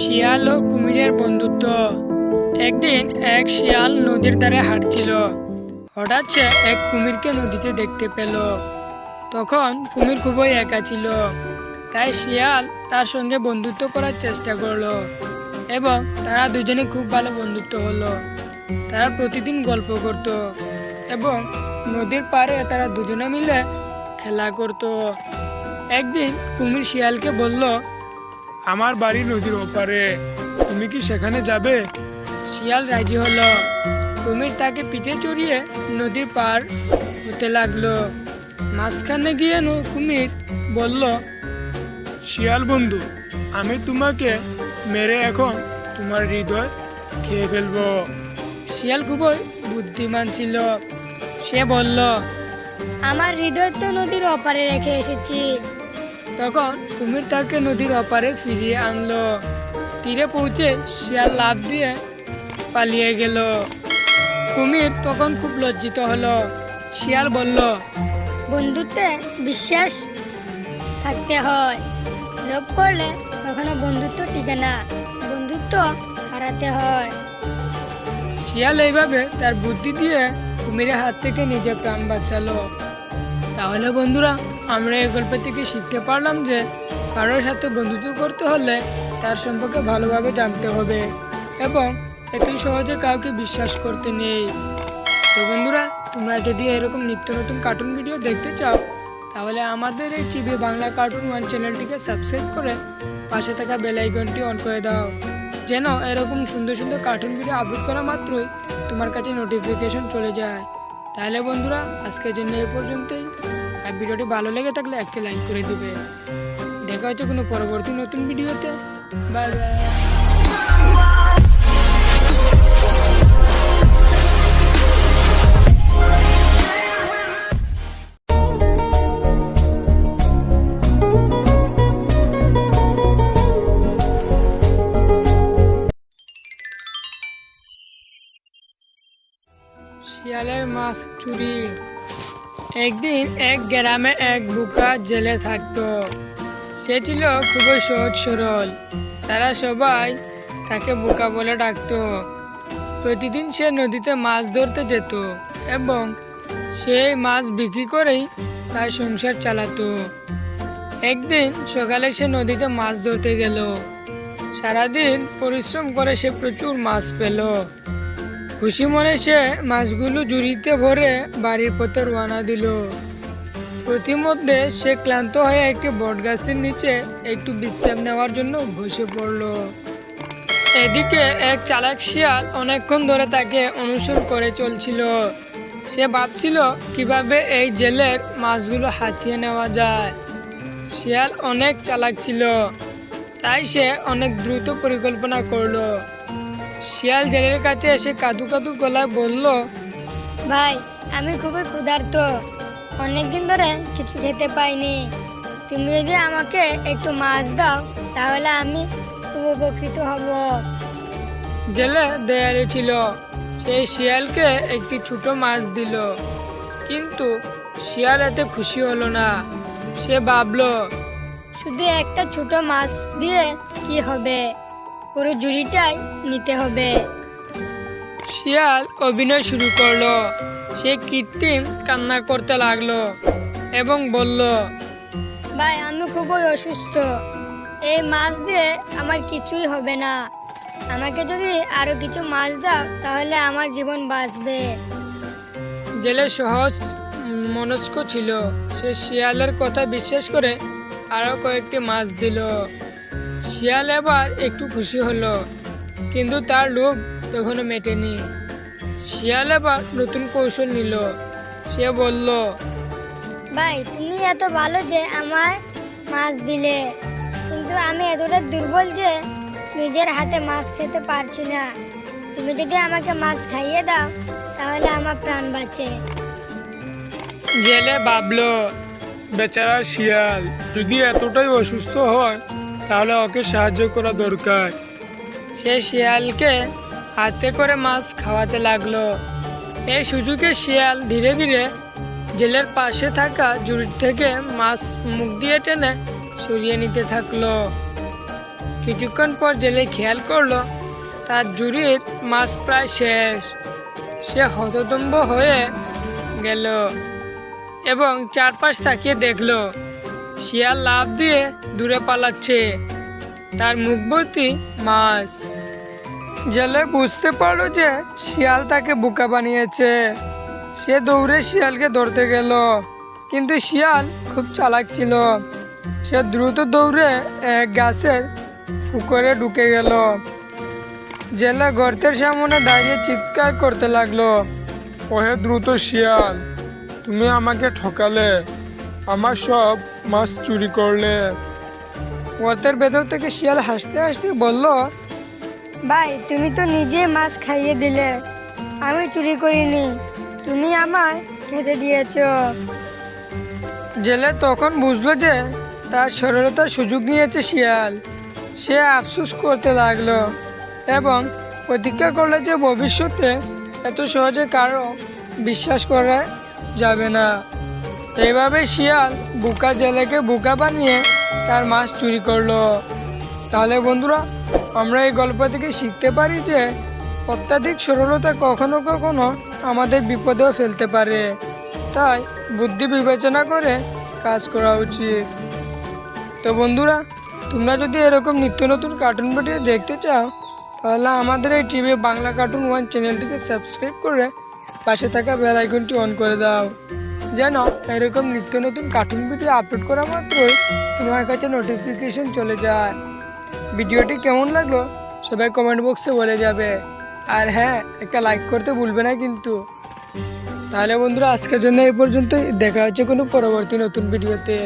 শিয়াল ও কুমিরের বন্ধুত্ব। একদিন এক শিয়াল নদীর ধারে হাঁটছিল। হঠাৎ সে এক কুমিরকে নদীতে দেখতে পেল। তখন কুমির খুবই একা ছিল। তাই শিয়াল তার সঙ্গে বন্ধুত্ব করার চেষ্টা করল এবং তারা দুজনে খুব ভালো বন্ধুত্ব হলো। তারা প্রতিদিন গল্প করত এবং নদীর পাড়ে তারা দুজনে মিলে খেলা করত। একদিন কুমির শিয়ালকে বলল আমার বাড়ি নদীর ওপারে। তুমি কি সেখানে যাবে? শিয়াল রাজি হলো। কুমির তাকে পিঠে চড়িয়ে নদীর পার হতে লাগল। মাঝখানে গিয়ে ন- কুমির বলল শিয়াল বন্ধু আমি তোমাকে মেরে এখন তোমার হৃদয় খেয়ে ফেলব। শিয়াল খুবই বুদ্ধিমান ছিল। সে বলল আমার হৃদয় তো নদীর অপারে রেখে এসেছি। তখন কুমির তাকে নদীর অপারে ফিরিয়ে আনলো। তীরে পৌঁছে শিয়াল লাফ দিয়ে পালিয়ে গেল। কুমির তখন খুব লজ্জিত হলো। শিয়াল বলল বন্ধুত্বে বিশ্বাস থাকতে হয়। লোভ করলে কখনো বন্ধুত্ব টিকে না বন্ধুত্ব হারাতে হয়। শিয়াল এইভাবে তার বুদ্ধি দিয়ে কুমিরের হাত থেকে নিজের প্রাণ বাঁচালো। তাহলে বন্ধুরা আমরা এই গল্প থেকে শিখতে পারলাম যে কারোর সাথে বন্ধুত্ব করতে হলে তার সম্পর্কে ভালোভাবে জানতে হবে এবং এতই সহজে কাউকে বিশ্বাস করতে নেই। তো বন্ধুরা, তোমরা যদি এরকম নিত্য নতুন কার্টুন ভিডিও দেখতে চাও, তাহলে আমাদের এই টিভি বাংলা কার্টুন ওয়ান চ্যানেলটিকে সাবস্ক্রাইব করে পাশে থাকা বেল আইকনটি অন করে দাও। যেন এরকম সুন্দর সুন্দর কার্টুন ভিডিও আপলোড করা মাত্রই তোমার কাছে নোটিফিকেশন চলে যায়। তাহলে বন্ধুরা, আজকের জন্য এই পর্যন্তই। আর ভিডিওটি ভালো লেগে থাকলে একটি লাইক করে দিবে। দেখা হচ্ছে কোনো পরবর্তী নতুন ভিডিওতে। Bye bye. শিয়ালের মাছ চুরি। একদিন এক গ্রামে এক বুকা জেলে থাকতো। সে ছিল খুবই সহজ সরল। তারা সবাই তাকে বুকা বলে ডাকতো। প্রতিদিন সে নদীতে মাছ ধরতে যেত এবং সেই মাছ বিক্রি করেই তার সংসার চালাতো। একদিন সকালে সে নদীতে মাছ ধরতে গেল। সারাদিন পরিশ্রম করে সে প্রচুর মাছ পেল। খুশি মনে সে মাছগুলো জুড়িতে ভরে বাড়ির পথে রওনা দিল। প্রতিমধ্যে সে ক্লান্ত হয়ে একটি বটগাছের নিচে একটু বিশ্রাম নেওয়ার জন্য বসে পড়ল। এদিকে এক চালাক শিয়াল অনেকক্ষণ ধরে তাকে অনুসরণ করে চলছিল। সে ভাবছিল কীভাবে এই জেলের মাছগুলো হাতিয়ে নেওয়া যায়। শিয়াল অনেক চালাক ছিল, তাই সে অনেক দ্রুত পরিকল্পনা করল। শিয়াল জেলের কাছে এসে কাদু কাদু গলায় বলল ভাই আমি খুবই ক্ষুধার্ত। অনেকদিন ধরে কিছু খেতে পাইনি। তুমি যদি আমাকে একটু মাছ দাও তাহলে আমি খুব উপকৃত হব। জেলে দেয়ালে ছিল। সেই শিয়ালকে একটি ছোট মাছ দিল। কিন্তু শিয়াল এতে খুশি হলো না। সে ভাবলো শুধু একটা ছোট মাছ দিয়ে কি হবে? পুরো জুড়িটাই নিতে হবে। শিয়াল অভিনয় শুরু করল। সে কৃত্রিম কান্না করতে লাগল এবং বলল ভাই আমি খুবই অসুস্থ। এই মাছ দিয়ে আমার কিছুই হবে না। আমাকে যদি আরও কিছু মাছ দাও তাহলে আমার জীবন বাঁচবে। জেলে সহজ মনস্ক ছিল। সে শিয়ালের কথা বিশ্বাস করে আরও কয়েকটি মাছ দিল। শিয়াল এবার একটু খুশি হলো কিন্তু তার লোভ তখনও মেটেনি। শিয়াল এবার নতুন কৌশল নিল। সে বলল ভাই তুমি এত ভালো যে আমার মাছ দিলে কিন্তু আমি এতটা দুর্বল যে নিজের হাতে মাছ খেতে পারছি না। তুমি যদি আমাকে মাছ খাইয়ে দাও তাহলে আমার প্রাণ বাঁচে। গেলে ভাবলো বেচারা শিয়াল যদি এতটাই অসুস্থ হয় তাহলে ওকে সাহায্য করা দরকার। সে শিয়ালকে হাতে করে মাছ খাওয়াতে লাগল। এই সুযোগে শিয়াল ধীরে ধীরে জেলের পাশে থাকা জুড়ি থেকে মাছ মুখ দিয়ে টেনে সরিয়ে নিতে থাকল। কিছুক্ষণ পর জেলে খেয়াল করল, তার জুড়ির মাছ প্রায় শেষ। সে হতদম্ব হয়ে গেল এবং চারপাশ তাকিয়ে দেখল। শিয়াল লাভ দিয়ে দূরে পালাচ্ছে। তার মুখ ভর্তি মাছ। জেলে বুঝতে পারল যে শিয়াল তাকে বোকা বানিয়েছে। সে দৌড়ে শিয়ালকে ধরতে গেল, কিন্তু শিয়াল খুব চালাক ছিল। সে দ্রুত দৌড়ে এক গাছের ফুকরে ঢুকে গেল। জেলে গর্তের সামনে দাঁড়িয়ে চিৎকার করতে লাগল, ওহে দ্রুত শিয়াল, তুমি আমাকে ঠকালে। আমার সব মাছ চুরি করলে? গর্তের ভেতর থেকে শিয়াল হাসতে হাসতে বলল ভাই তুমি তো নিজে মাছ খাইয়ে দিলে। আমি চুরি করিনি। তুমি আমার খেতে দিয়েছ। জেলে তখন বুঝলো যে তার সরলতার সুযোগ নিয়েছে শিয়াল। সে আফসোস করতে লাগল এবং প্রতিজ্ঞা করল যে ভবিষ্যতে এত সহজে কারও বিশ্বাস করা যাবে না। এইভাবে শিয়াল বুকা জেলেকে বুকা বানিয়ে তার মাছ চুরি করল। তাহলে বন্ধুরা, আমরা এই গল্প থেকে শিখতে পারি যে অত্যাধিক সরলতা কখনো কখনো আমাদের বিপদেও ফেলতে পারে। তাই বুদ্ধি বিবেচনা করে কাজ করা উচিত। তো বন্ধুরা, তোমরা যদি এরকম নিত্য নতুন কার্টুন ভিডিও দেখতে চাও, তাহলে আমাদের এই টিভি বাংলা কার্টুন ওয়ান চ্যানেলটিকে সাবস্ক্রাইব করে পাশে থাকা বেল আইকনটি অন করে দাও। যেন এরকম নিত্য নতুন কার্টুন ভিডিও আপলোড করা মাত্রই তোমার কাছে নোটিফিকেশন চলে যায়। ভিডিওটি কেমন লাগল সবাই কমেন্ট বক্সে বলে যাবে। আর হ্যাঁ একটা লাইক করতে ভুলবে না কিন্তু। তাহলে বন্ধুরা, আজকের জন্য এই পর্যন্ত দেখা হচ্ছে কোনো পরবর্তী নতুন ভিডিওতে।